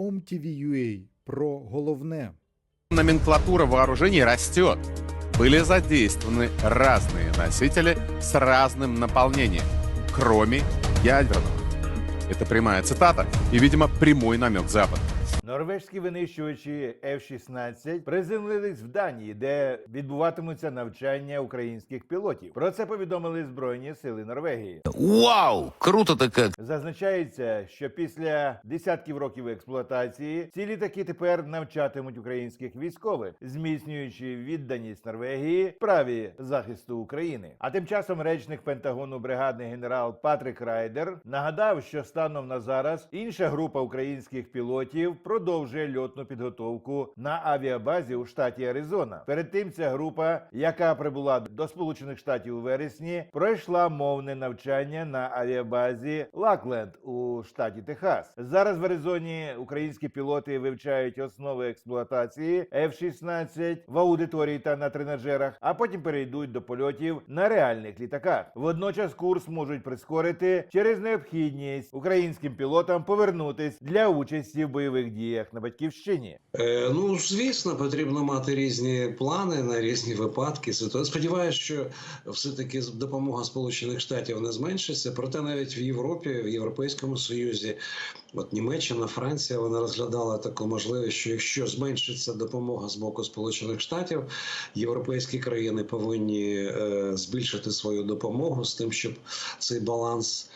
OMTV.ua про головне. Номенклатура вооружений растет. Были задействованы разные носители с разным наполнением, кроме ядерного. Это прямая цитата и, видимо, прямой намек Запада. Норвезькі винищувачі F-16 приземлились в Данії, де відбуватимуться навчання українських пілотів. Про це повідомили Збройні сили Норвегії. Вау! Круто-то как! Зазначається, що після десятків років експлуатації ці літаки тепер навчатимуть українських військових, зміцнюючи відданість Норвегії справі захисту України. А тим часом речник Пентагону бригадний генерал Патрик Райдер нагадав, що станом на зараз інша група українських пілотів продовжує льотну підготовку на авіабазі у штаті Аризона. Перед тим ця група, яка прибула до Сполучених Штатів у вересні, пройшла мовне навчання на авіабазі Лакленд у штаті Техас. Зараз в Аризоні українські пілоти вивчають основи експлуатації F-16 в аудиторії та на тренажерах, а потім перейдуть до польотів на реальних літаках. Водночас курс можуть прискорити через необхідність українським пілотам повернутись для участі в бойових діях на батьківщині. Е, ну, звісно, потрібно мати різні плани на різні випадки. Сподіваюся, що все-таки допомога Сполучених Штатів не зменшиться. Проте навіть в Європі, в Європейському Союзі, от Німеччина, Франція, вона розглядала таку можливість, що якщо зменшиться допомога з боку Сполучених Штатів, європейські країни повинні е, збільшити свою допомогу з тим, щоб цей баланс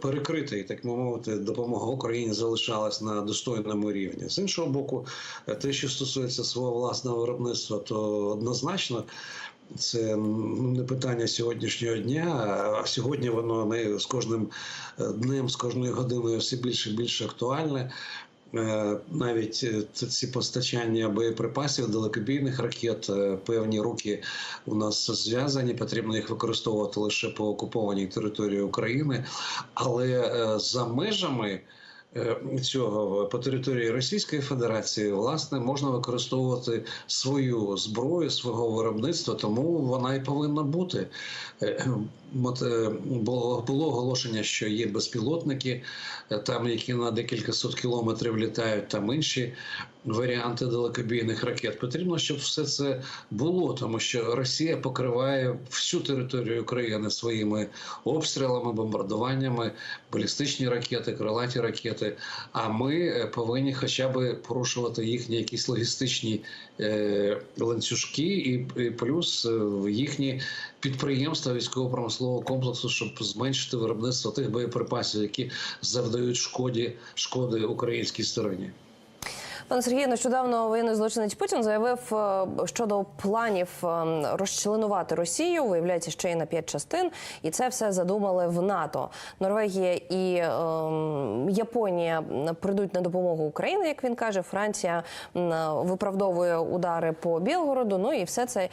перекрити, так би мовити, допомога Україні залишалась на достойному рівні. З іншого боку, е, те, що стосується свого власного виробництва, то однозначно. Це ну, не питання сьогоднішнього дня, а сьогодні воно не з кожним е, днем, з кожною годиною все більше і більше актуальне. Е, Навіть е, ці постачання боєприпасів, далекобійних ракет, е, певні руки у нас зв'язані. Потрібно їх використовувати лише по окупованій території України, але за межами. Цього по території Російської Федерації власне можна використовувати свою зброю, свого виробництва, тому вона і повинна бути. От е, було, оголошення, що є безпілотники, е, там які на декілька сот кілометрів літають, там інші варіанти далекобійних ракет. Потрібно, щоб все це було, тому що Росія покриває всю територію України своїми обстрілами, бомбардуваннями, балістичні ракети, крилаті ракети. А ми е, повинні хоча б порушувати їхні якісь логістичні ланцюжки, і, плюс їхні підприємства військово-промислового комплексу, щоб зменшити виробництво тих боєприпасів, які завдають шкоді шкоди українській стороні. Пане Сергію, нещодавно воєнний злочинець Путін заявив е, щодо планів е, розчленувати Росію. Виявляється, ще й на п'ять частин, і це все задумали в НАТО. Норвегія і е, Японія прийдуть на допомогу Україні, як він каже. Франція виправдовує удари по Білгороду. Ну і все це е,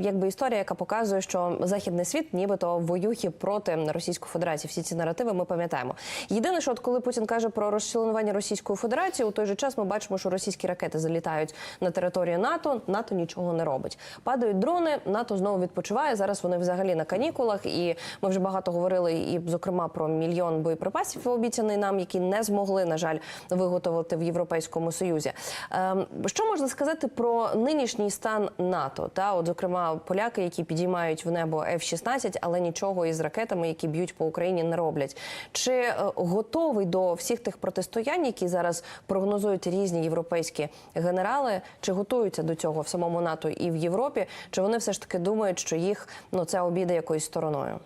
якби історія, яка показує, що західний світ, нібито воює проти Російської Федерації. Всі ці наративи ми пам'ятаємо. Єдине, що от коли Путін каже про розчленування Російської Федерації, у той же час ми бачимо, що російські ракети залітають на територію НАТО. НАТО нічого не робить. Падають дрони, НАТО знову відпочиває. Зараз вони взагалі на канікулах, і ми вже багато говорили, і зокрема про мільйон боєприпасів, обіцяний нам, які не змогли, на жаль, виготовити в Європейському Союзі. Ем, що можна сказати про нинішній стан НАТО? Та, от, зокрема, поляки, які підіймають в небо F-16, але нічого із ракетами, які б'ють по Україні, не роблять. Чи е, готовий до всіх тих протистоянь, які зараз прогнозують різні європейські генерали? Чи готуються до цього в самому НАТО і в Європі? Чи вони все ж таки думають, що їх ну це обійде якоюсь стороною?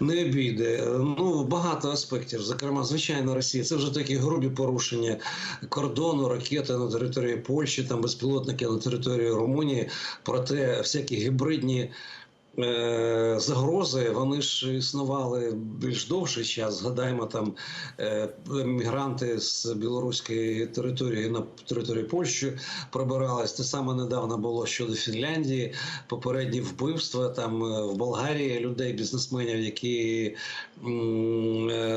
Не обійде. Ну багато аспектів. Зокрема, звичайно, Росія. Це вже такі грубі порушення кордону, ракети на території Польщі, там безпілотники на території Румунії. Проте всякі гібридні. Е, Загрози вони ж існували більш довший час. Згадаємо там е, мігранти з білоруської території на територію Польщі пробирались. Те саме недавно було щодо Фінляндії. Попередні вбивства там е, в Болгарії людей, бізнесменів, які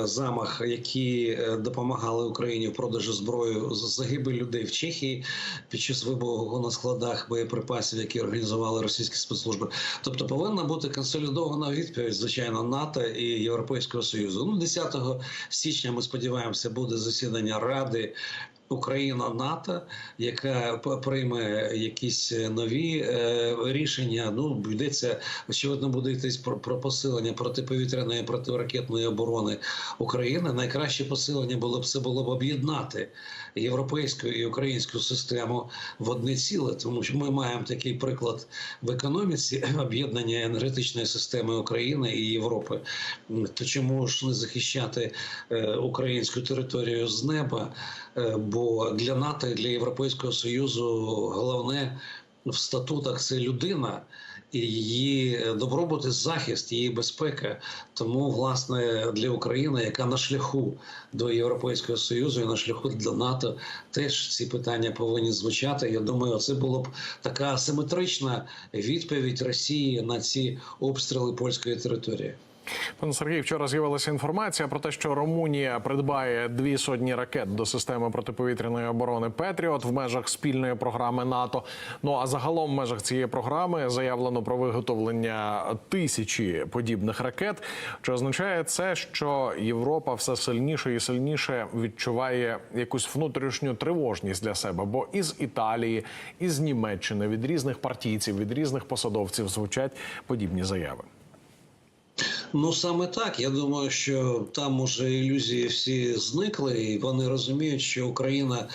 замах, які допомагали Україні в продажу зброї, загибель людей в Чехії під час вибуху на складах боєприпасів, які організували російські спецслужби. Тобто повинна бути консолідована відповідь, звичайно, НАТО і Європейського Союзу. Ну, 10 січня ми сподіваємося, буде засідання Ради. Україна НАТО, яка прийме якісь е, нові е, рішення. Ну йдеться очевидно, буде йтись про, про посилення протиповітряної протиракетної оборони України. Найкраще посилення було б це було б об'єднати європейську і українську систему в одне ціле, тому що ми маємо такий приклад в економіці об'єднання енергетичної системи України і Європи. То чому ж не захищати е, українську територію з неба? Е, Бо для НАТО і для Європейського Союзу головне в статутах це людина її добробут і захист, її безпека. Тому, власне, для України, яка на шляху до Європейського Союзу і на шляху до НАТО, теж ці питання повинні звучати. Я думаю, це було б така асиметрична відповідь Росії на ці обстріли польської території. Пане Сергій, вчора з'явилася інформація про те, що Румунія придбає дві сотні ракет до системи протиповітряної оборони Петріот в межах спільної програми НАТО. Ну а загалом в межах цієї програми заявлено про виготовлення тисячі подібних ракет. Чи означає це, що Європа все сильніше і сильніше відчуває якусь внутрішню тривожність для себе? Бо із Італії, із Німеччини, від різних партійців, від різних посадовців звучать подібні заяви. Ну саме так. Я думаю, що там уже ілюзії всі зникли, і вони розуміють, що Україна,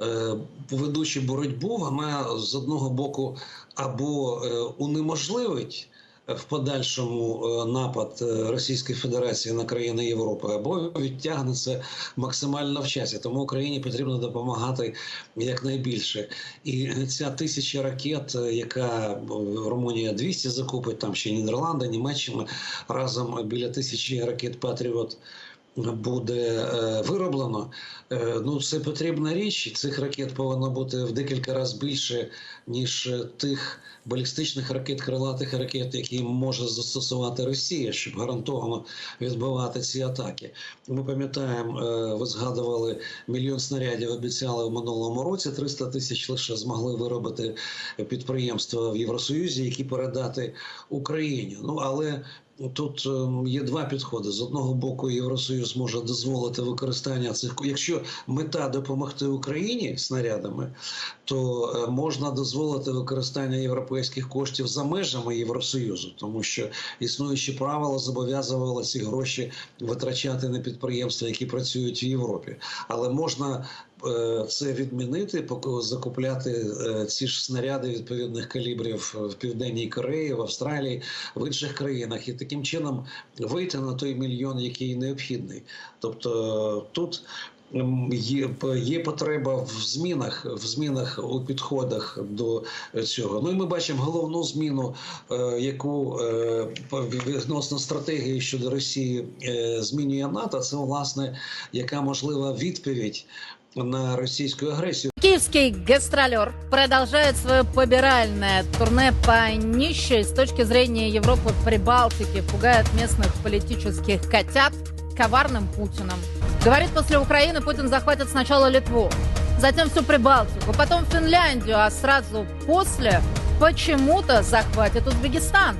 е, ведучи боротьбу, вона з одного боку або е, унеможливить. В подальшому е, напад е, Російської Федерації на країни Європи або відтягне це максимально в часі. Тому Україні потрібно допомагати якнайбільше. І ця тисяча ракет, е, яка Румунія 200 закупить, там ще Нідерланди, Німеччина разом біля тисячі ракет Патріот. Буде е, вироблено. Е, ну, це потрібна річ. Цих ракет повинно бути в декілька разів більше, ніж тих балістичних ракет, крилатих ракет, які може застосувати Росія, щоб гарантовано відбивати ці атаки. Ми пам'ятаємо, е, ви згадували мільйон снарядів, обіцяли в минулому році. 300 тисяч лише змогли виробити підприємства в Євросоюзі, які передати Україні. Ну але Тут ем, є два підходи. З одного боку, Євросоюз може дозволити використання цих якщо мета допомогти Україні снарядами, то е, можна дозволити використання європейських коштів за межами Євросоюзу, тому що існуючі правила зобов'язували ці гроші витрачати на підприємства, які працюють в Європі, але можна. Це відмінити, закупляти е, ці ж снаряди відповідних калібрів в південній Кореї, в Австралії, в інших країнах, і таким чином вийти на той мільйон, який необхідний. Тобто е, тут є, є потреба в змінах, в змінах у підходах до цього. Ну і ми бачимо головну зміну, е, яку відносно стратегії щодо Росії змінює НАТО. Це власне яка можлива відповідь на російську агресію. Киевский гастролер продолжает свое побиральное турне по нищей с точки зрения Европы Прибалтики, пугает местных политических котят коварным Путиным. Говорит, после Украины Путин захватит сначала Литву, затем всю Прибалтику, потом Финляндию, а сразу после почему-то захватит Узбекистан.